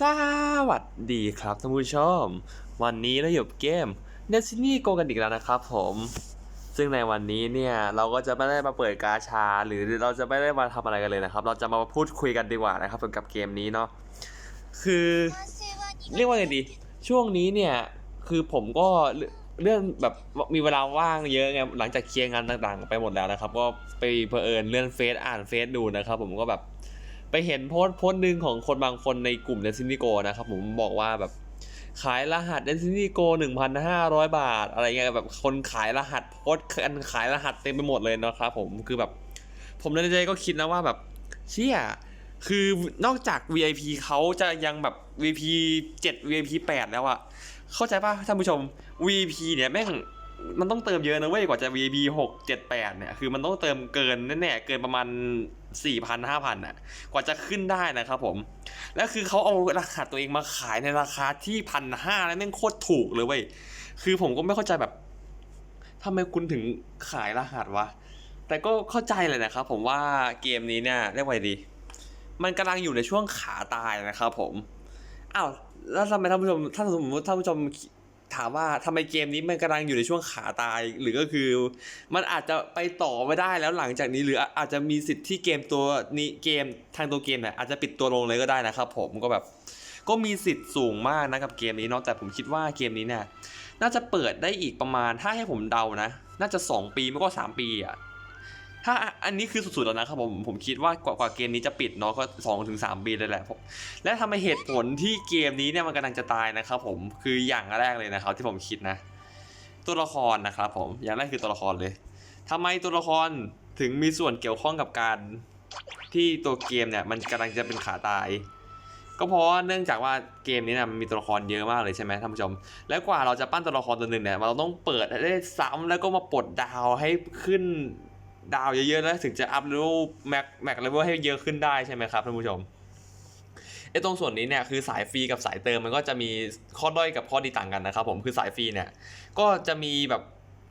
สวัสดีครับท่านผู้ชม วันนี้เราอยู่บเกม Destiny Go กันอีกแล้วนะครับผม ซึ่งในวันนี้เนี่ยเราก็จะไม่ได้มาเปิดกาชา หรือเราจะไม่ได้มาทำอะไรกันเลยนะครับ เราจะมาพูดคุยกันดีกว่านะครับเกี่ยวกับเกมนี้เนาะคือเรียกว่าไงดี ช่วงนี้เนี่ยคือผมก็เรื่องเรื่องแบบมีเวลาว่างเยอะไงหลังจากเคลียร์งานต่างๆ ไปหมดแล้วนะครับ ก็ไปเพอเอิญเลื่อนเฟซอ่านเฟซดูนะครับ ผมก็แบบ ไปเห็นโพสต์โพสต์หนึ่งของคนบางคนในกลุ่ม Destiny Go นะครับผมบอกว่าแบบขายรหัส Destiny Go 1,500 บาท อะไรเงี้ยแบบคนขายรหัสโพสต์กันขายรหัสเต็มไปหมดเลยนะครับผมคือแบบ ผมในใจก็คิดนะว่าแบบเชี่ยคือนอกจาก VIP เขาจะยังแบบ VIP 7 VIP 8 แล้วอะเข้าใจป่ะท่านผู้ชม VIP เนี่ยแม่ง มันต้องเติมเยอะนะเว้ยกว่าจะ VIP 6 7 8เนี่ยคือมันต้องเติมเกินแน่ๆเกินประมาณ4,000 5,000อะ กว่าจะขึ้นได้นะครับผม แล้วคือเขาเอาราคาตัวเองมาขายในราคาที่พันห้าแล้วแม่งโคตรถูกเลยเว้ยคือผมก็ไม่เข้าใจแบบทำไมคุณถึงขายรหัสวะ แต่ก็เข้าใจเลยนะครับผมว่าเกมนี้เนี่ยเรียกว่าดี มันกำลังอยู่ในช่วงขาตายนะครับผมอ้าวแล้วทำไมท่านผู้ชมถ้านสมมติท่านผู้ชม ถามว่าทำไมเกมนี้มันกำลังอยู่ในช่วงขาตาย หรือก็คือ มันอาจจะไปต่อไม่ได้แล้วหลังจากนี้หรืออาจจะมีสิทธิ์ที่เกมตัวนี้เกมทางตัวเกมเนี่ยอาจจะปิดตัวลงเลยก็ได้นะครับ ผมก็แบบก็มีสิทธิ์สูงมากนะกับเกมนี้เนาะแต่ผมคิดว่าเกมนี้เนี่ยน่าจะเปิดได้อีกประมาณถ้าให้ผมเดานะ น่าจะ 2 ปีไม่ก็ 3 ปีอะ ถ้าอันนี้คือสุดๆแล้วนะครับผมผมคิดว่ากว่ากว่าเกมนี้จะปิดเนาะก็2องถึงสามปีเลยแหละผมและทำไมเหตุผลที่เกมนี้เนี่ยมันกำลังจะตายนะครับผมคืออย่างแรกเลยนะครับที่ผมคิดนะ ตัวละครนะครับผมอย่างแรกคือตัวละครเลยทำไมตัวละครถึงมีส่วนเกี่ยวข้องกับการที่ตัวเกมเนี่ยมันกำลังจะเป็นขาตาย ก็เพราะว่าเนื่องจากว่าเกมนี้นี่ยมันมีตัวละครเยอะมากเลยใช่ไหมท่านผู้ชม แล้วกว่าเราจะปั้นตัวละครตัวหนึ่งเนี่ยเราต้องเปิดได้ซ้ำแล้วก็มาปลดดาวให้ขึ้น ดาวเยอะๆแล้วถึงจะอัพเลเวลแม็กแม็กเลเวลให้เยอะขึ้นได้ใช่ไหมครับท่านผู้ชมไอ้ตรงส่วนนี้เนี่ยคือสายฟรีกับสายเติมมันก็จะมีข้อด้อยกับข้อดีต่างกันนะครับผมคือสายฟรีเนี่ยก็จะมีแบบ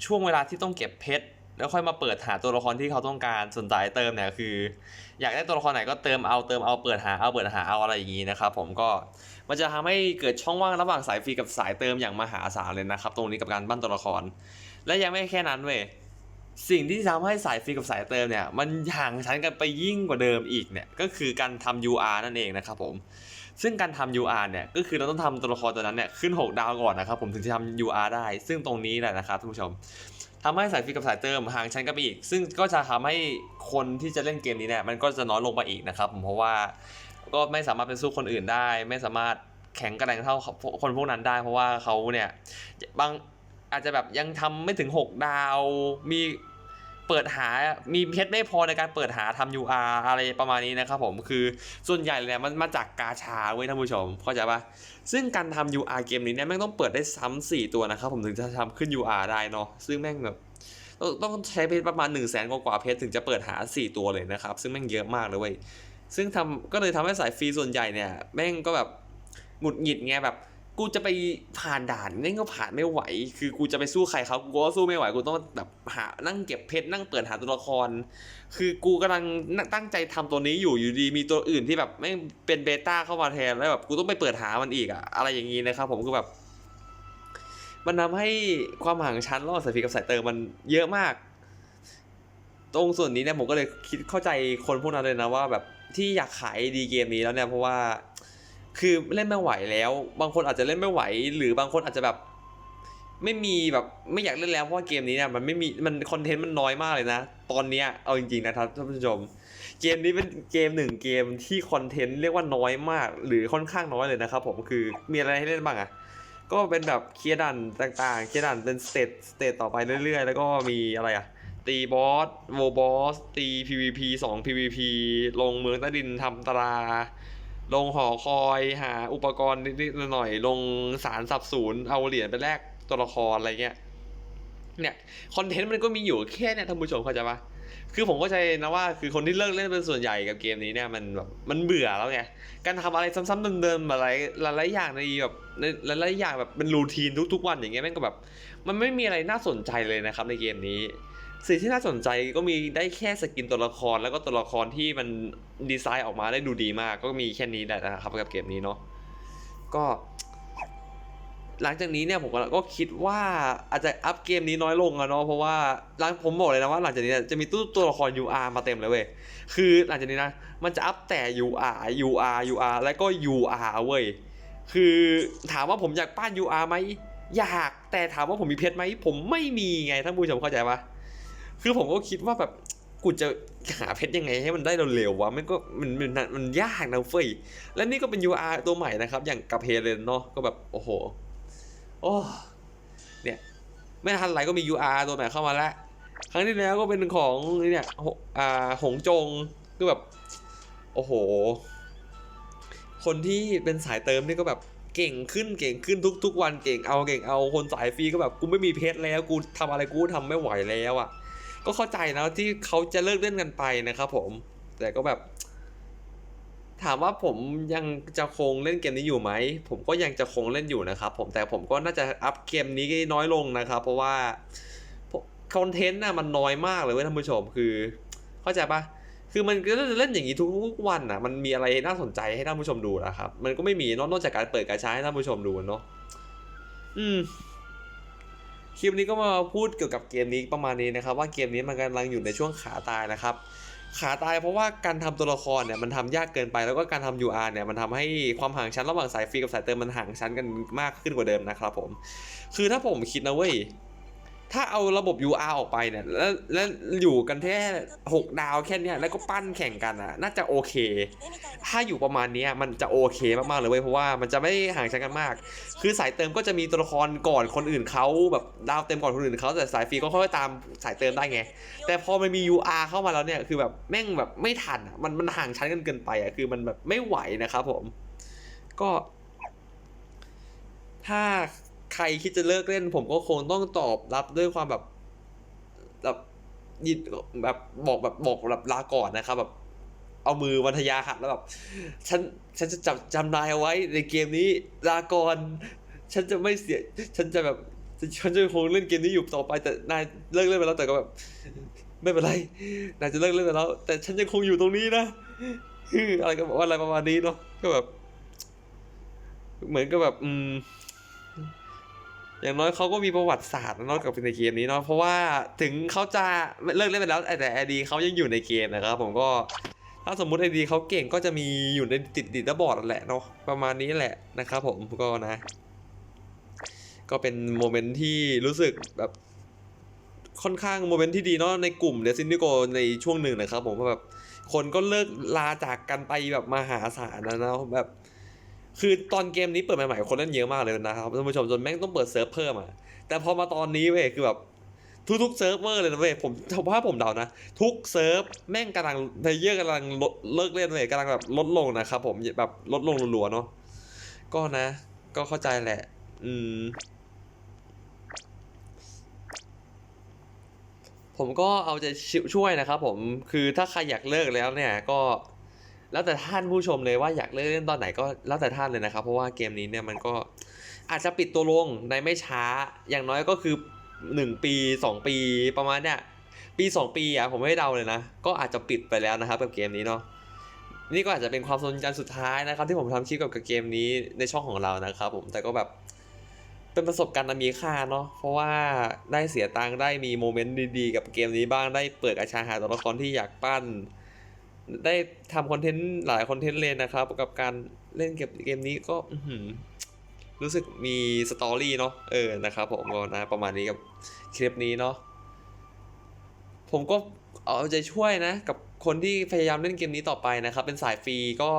ช่วงเวลาที่ต้องเก็บเพชรแล้วค่อยมาเปิดหาตัวละครที่เขาต้องการส่วนสายเติมเนี่ยคือ อยากได้ตัวละครไหนก็เติมเอาเติมเอาเปิดหาเอาเปิดหาเอาอะไรอย่างนี้นะครับผมก็มันจะทำให้เกิดช่องว่างระหว่างสายฟรีกับสายเติมอย่างมหาศาลเลยนะครับตรงนี้กับการปั้นตัวละคร และยังไม่แค่นั้นเว้ย สิ่งที่ทำให้สายฟรีกับสายเติมเนี่ยมันห่างชั้นกันไปยิ่งกว่าเดิมอีกเนี่ยก็คือการทำ UR นั่นเองนะครับผมซึ่งการทำ UR เนี่ยก็คือเราต้องทำตัวละครตัวนั้นเนี่ยขึ้น 6 ดาวก่อนนะครับผมถึงจะทำ UR ได้ ซึ่งตรงนี้แหละนะครับท่านผู้ชมทำให้สายฟรีกับสายเติมห่างชั้นกันไปอีก ซึ่งก็จะทำให้คนที่จะเล่นเกมนี้เนี่ยมันก็จะน้อยลงไปอีกนะครับผมเพราะว่าก็ไม่สามารถเป็นสู้คนอื่นได้ ไม่สามารถแข็งกระแรงเท่าคนพวกนั้นได้ เพราะว่าเขาเนี่ยบางอาจจะแบบยังทำไม่ถึง 6 ดาวมี เปิดหา มีเพชรไม่พอในการเปิดหาทำ UR อะไรประมาณนี้นะครับผมคือส่วนใหญ่เลยเนี่ยมันมาจากกาชาเว้ยท่านผู้ชมเข้าใจปะซึ่งการทำ UR เกมนี้เนี่ยแม่งต้องเปิดได้ซ้ำสี่ตัวนะครับผมถึงจะทำขึ้น UR ได้เนาะซึ่งแม่งแบบต้องต้องใช้เพชรประมาณ1นึ่งแสนกว่าเพชรถึงจะเปิดหา 4 ตัวเลยนะครับ ซึ่งแม่งเยอะมากเลยเว้ยซึ่งทำก็เลยทำให้สายฟรีส่วนใหญ่เนี่ยแม่งก็แบบหงุดหงิดไงแบบ กูจะไปผ่านด่านนี่ก็ผ่านไม่ไหว คือกูจะไปสู้ใครเขากูก็สู้ไม่ไหว กูต้องแบบหา นั่งเก็บเพชร นั่งเปิดหาตัวละคร คือกูกำลังตั้งใจทำตัวนี้อยู่ อยู่ดี มีตัวอื่นที่แบบไม่เป็นเบต้าเข้ามาแทน แล้วแบบกูต้องไปเปิดหามันอีกอะอะไรอย่างนี้นะครับ ผมคือแบบ มันทำให้ความห่างชั้นระหว่างสายฟรีกับสายเติมมันเยอะมาก ตรงส่วนนี้เนี่ยผมก็เลยคิดเข้าใจคนพวกนั้นเลยนะว่า แบบที่อยากขายดีเกมนี้แล้วเนี่ยเพราะว่า คือเล่นไม่ไหวแล้ว บางคนอาจจะเล่นไม่ไหว หรือบางคนอาจจะแบบ ไม่มีแบบไม่อยากเล่นแล้วเพราะเกมนี้เนี่ยมันไม่มีมันคอนเทนต์มันน้อยมากเลยนะ ตอนเนี้ยเอาจริงๆนะครับท่านผู้ชม เกมนี้เป็นเกมหนึ่งเกมที่คอนเทนต์เรียกว่าน้อยมาก หรือค่อนข้างน้อยเลยนะครับผมคือมีอะไรให้เล่นบ้างอะก็เป็นแบบเคลียร์ดันต่างๆ เคลียร์ดันเป็นสเตตสเตตต่อไปเรื่อยๆ แล้วก็มีอะไรอะตีบอสโวบอสตี PVP 2 PVP ลงเมืองใต้ดินทำตารา ลงหอคอยหาอุปกรณ์นิดๆหน่อยๆลงสารสับสูนเอาเหรียญไปแลกตัวละครอะไรเงี้ยเนี่ยคอนเทนต์มันก็มีอยู่แค่เนี่ยท่านผู้ชมเข้าใจปะคือผมเข้าใจนะว่าคือคนที่เลิกเล่นเป็นส่วนใหญ่กับเกมนี้เนี่ยมันแบบมันเบื่อแล้วไงการทำอะไรซ้ำๆเดิมๆอะไรหลายๆอย่างในแบบหลายๆอย่างแบบเป็นรูทีนทุกๆวันอย่างเงี้ยแม่งก็แบบ มันไม่มีอะไรน่าสนใจเลยนะครับในเกมนี้ สิ่งที่น่าสนใจก็มีได้แค่สกินตัวละครแล้วก็ตัวละครที่มันดีไซน์ออกมาได้ดูดีมาก ก็มีแค่นี้แหละนะครับกับเกมนี้เนาะก็ หลังจากนี้เนี่ยผมก็คิดว่าอาจจะอัพเกมนี้น้อยลงอะเนาะเพราะว่าหลังผมบอกเลยนะว่าหลังจากนี้จะมีตู้ตัวละคร UR มาเต็มเลยเว้ยคือหลังจากนี้นะ มันจะอัพแต่ UR UR UR แล้วก็ UR เว้ยคือถามว่าผมอยากปั้น UR ไหมอยากแต่ถามว่าผมมีเพชรไหมผมไม่มีไงท่านผู้ชมเข้าใจปะ คือผมก็คิดว่าแบบกูจะหาเพชรยังไงให้มันได้เร็วๆวะมันก็มันมันมันมันยากนะเฟ้ยและนี่ก็เป็น UR ตัวใหม่นะครับ อย่างกับเฮเลนเนาะก็แบบโอ้โหโอ้เนี่ยไม่ทันไรก็มี UR ตัวใหม่เข้ามาแล้วครั้งที่แล้วก็เป็นของเนี่ยอ่าหงจงคือแบบ โอ้โห คนที่เป็นสายเติมนี่ก็แบบเก่งขึ้นเก่งขึ้นทุกทุกวันเก่งเอาเก่งเอาคนสายฟรีก็แบบกูไม่มีเพชรแล้วกูทำอะไรกูทำไม่ไหวแล้วอะ ก็เข้าใจนะที่เขาจะเลิกเล่นกันไปนะครับผม แต่ก็แบบ ถามว่าผมยังจะคงเล่นเกมนี้อยู่ไหม ผมก็ยังจะคงเล่นอยู่นะครับผมแต่ผมก็น่าจะอัพเกมนี้น้อยลงนะครับ เพราะว่าคอนเทนต์น่ะมันน้อยมากเลยเว้ยท่านผู้ชมคือ เข้าใจปะคือมันก็จะเล่นอย่างนี้ทุกวันน่ะ มันมีอะไรน่าสนใจให้ท่านผู้ชมดูนะครับ มันก็ไม่มีนอะนอกจากการเปิดการใช้ให้ท่านผู้ชมดูเนาะอืม คลิปนี้ก็มาพูดเกี่ยวกับเกมนี้ประมาณนี้นะครับ ว่าเกมนี้มันกำลังอยู่ในช่วงขาตายนะครับ ขาตายเพราะว่าการทำตัวละครเนี่ยมันทำยากเกินไปแล้วก็การทำ UR เนี่ยมันทำให้ความห่างชั้นระหว่างสายฟรีกับสายเติมมันห่างชั้นกันมากขึ้นกว่าเดิมนะครับผม คือถ้าผมคิดนะเว้ย ถ้าเอาระบบ UR ออกไปเนี่ยแล้วแล้วอยู่กันแค่6ดาวแค่เนี้ยแล้วก็ปั้นแข่งกันอะ น่าจะโอเค ถ้าอยู่ประมาณนี้มันจะโอเคมากๆเลยเว้ยเพราะว่ามันจะไม่ห่างชั้นกันมาก คือสายเติมก็จะมีตัวละครก่อนคนอื่นเขาแบบดาวเต็มก่อนคนอื่นเขาแต่สายฟรีก็ค่อยๆตามสายเติมได้ไง แต่พอมันมี UR เข้ามาแล้วเนี่ยคือแบบแม่งแบบไม่ทันมันมันห่างชั้นกันเกินไปอะคือมันแบบไม่ไหวนะครับผม ก็ ถ้า ใครคิดจะเลิกเล่น ผมก็คงต้องตอบรับด้วยความแบบแบบยินแบบบอกแบบบอกแบบลาก่อนนะครับ แบบเอามือวันทยาหัดแล้วแบบฉันฉันจะจำจำนายเอาไว้ในเกมนี้ลาก่อนฉันจะไม่เสีย ฉันจะแบบ ฉันจะคงเล่นเกมนี้อยู่ต่อไป แต่นายเลิกเล่นไปแล้วแต่ก็แบบ ไม่เป็นไร นายจะเลิกเล่นไปแล้ว แต่ฉันยังคงอยู่ตรงนี้นะอะไรก็อะไรประมาณนี้เนาะก็แบบ เหมือนกับแบบ อืม อย่างน้อยเขาก็มีประวัติศาสตร์นอกจากในเกมนี้เนาะเพราะว่าถึงเขาจะเลิกเล่นไปแล้วแต่ไอดีเขายังอยู่ในเกมนะครับผมก็ถ้าสมมุติไอดีเขาเก่งก็จะมีอยู่ในติดติดบอร์ดแหละเนาะประมาณนี้แหละนะครับผมก็นะ ก็เป็นโมเมนต์ที่รู้สึกแบบค่อนข้างโมเมนต์ที่ดีเนาะในกลุ่มเดซินิโกในช่วงหนึ่งนะครับผมเพราแบบคนก็เลิกลาจากกันไปแบบมหาศาลนะเนาะแบบ คือตอนเกมนี้เปิดใหม่ๆคนเล่นเยอะมากเลยนะครับท่านผู้ชมจนแม่งต้องเปิดเซิร์ฟเพิ่มอะแต่พอมาตอนนี้เว้ยคือแบบทุกๆเซิร์ฟเวอร์เลยนะเว้ยผมถ้าผมเดานะ ทุกเซิร์ฟแม่งกำลังเพลเยอร์กำลังลดเลิกเล่นเว้ยกำลังแบบลดลงนะครับผมแบบลดลงรัวๆเนาะก็นะ ก็เข้าใจแหละ อืม ผมก็เอาใจช่วยนะครับผมคือถ้าใครอยากเลิกแล้วเนี่ยก็ แล้วแต่ท่านผู้ชมเลยว่าอยากเลิกเล่นตอนไหนก็แล้วแต่ท่านเลยนะครับ เพราะว่าเกมนี้เนี่ยมันก็อาจจะปิดตัวลงในไม่ช้าอย่างน้อยก็คือ 1 ปี 2 ปีประมาณเนี่ยปี 2 ปีอะผมไม่เดาเลยนะ ก็อาจจะปิดไปแล้วนะครับกับเกมนี้เนาะนี่ก็อาจจะเป็นความทรงจำสุดท้ายนะครับ ที่ผมทำคลิปกับเกมนี้ในช่องของเรานะครับผมแต่ก็แบบเป็นประสบการณ์อันมีค่าเนาะเพราะว่าได้เสียตังค์ได้มีโมเมนต์ดีๆ กับเกมนี้บ้างได้เปิดอาชาหาตัวละครที่อยากปั้น ได้ทำคอนเทนต์หลายคอนเทนต์เลยนะครับกับการเล่นเกมเกมนี้ก็รู้สึกมีสตอรี่เนาะเออนะครับผมก็นะประมาณนี้กับคลิปนี้เนาะผมก็เอาใจช่วยนะ กับคนที่พยายามเล่นเกมนี้ต่อไปนะครับ เป็นสายฟรีก็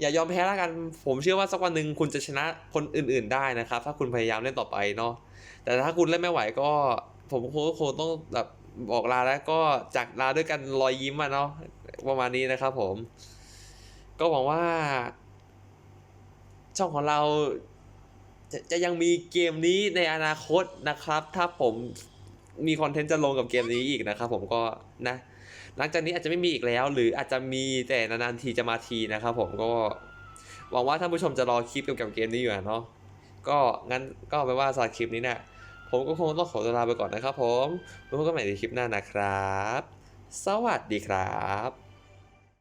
อย่ายอมแพ้แล้วกัน ผมเชื่อว่าสักวันหนึ่งคุณจะชนะคนอื่น ๆได้นะครับ ถ้าคุณพยายามเล่นต่อไปเนาะแต่ถ้าคุณเล่นไม่ไหวก็ ผมคงคงต้องแบบบอกลาแล้วก็จากลาด้วยกันรอยยิ้มอะเนาะ ประมาณนี้นะครับผม ก็หวังว่า ช่องของเราจะจะยังมีเกมนี้ในอนาคตนะครับ ถ้าผมมีคอนเทนต์จะลงกับเกมนี้อีกนะครับผมก็นะ หลังจากนี้อาจจะไม่มีอีกแล้ว หรืออาจจะมีแต่นานๆทีจะมาทีนะครับผมก็หวังว่าท่านผู้ชมจะรอคลิปเกี่ยวกับเกมนี้อยู่อะเนาะก็งั้นก็ไปนว่าสำหรับคลิปนี้เนี่ยผมก็คงต้องขอตัวลาไปก่อนนะครับผมไว้พบกันใหม่ในคลิปหน้านะครับ สวัสดีครับ